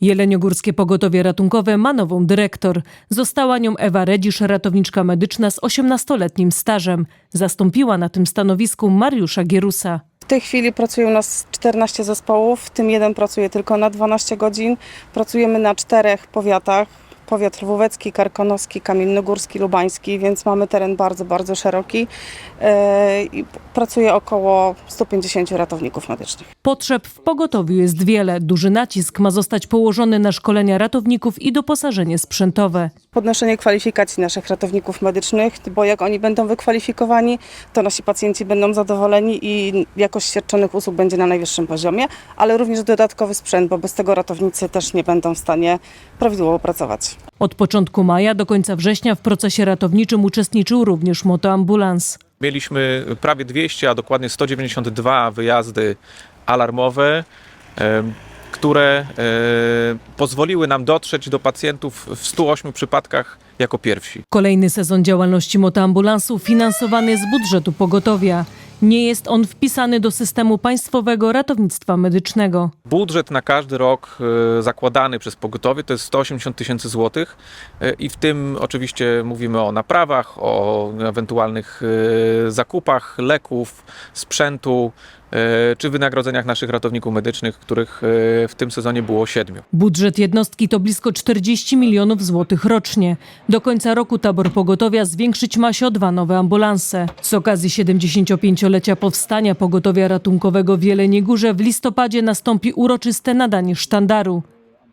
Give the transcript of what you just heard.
Jeleniogórskie Pogotowie Ratunkowe ma nową dyrektor. Została nią Ewa Redzisz, ratowniczka medyczna z 18-letnim stażem. Zastąpiła na tym stanowisku Mariusza Gierusa. W tej chwili pracuje u nas 14 zespołów, w tym jeden pracuje tylko na 12 godzin. Pracujemy na czterech powiatach. Powiat lwówecki, karkonoski, kamiennogórski, lubański, więc mamy teren bardzo, bardzo szeroki. E, I pracuje około 150 ratowników medycznych. Potrzeb w pogotowiu jest wiele. Duży nacisk ma zostać położony na szkolenia ratowników i doposażenie sprzętowe. Podnoszenie kwalifikacji naszych ratowników medycznych, bo jak oni będą wykwalifikowani, to nasi pacjenci będą zadowoleni i jakość świadczonych usług będzie na najwyższym poziomie, ale również dodatkowy sprzęt, bo bez tego ratownicy też nie będą w stanie prawidłowo pracować. Od początku maja do końca września w procesie ratowniczym uczestniczył również motoambulans. Mieliśmy prawie 200, a dokładnie 192 wyjazdy alarmowe, które e, pozwoliły nam dotrzeć do pacjentów w 108 przypadkach jako pierwsi. Kolejny sezon działalności motoambulansu finansowany z budżetu pogotowia. Nie jest on wpisany do systemu państwowego ratownictwa medycznego. Budżet na każdy rok e, zakładany przez pogotowie to jest 180 tysięcy złotych e, i w tym oczywiście mówimy o naprawach, o ewentualnych zakupach leków, sprzętu czy wynagrodzeniach naszych ratowników medycznych, których e, w tym sezonie było siedmiu. Budżet jednostki to blisko 40 milionów złotych rocznie. Do końca roku tabor pogotowia zwiększyć ma się o dwa nowe ambulanse. Z okazji 75-lecia powstania pogotowia ratunkowego w Jeleniej Górze w listopadzie nastąpi uroczyste nadanie sztandaru.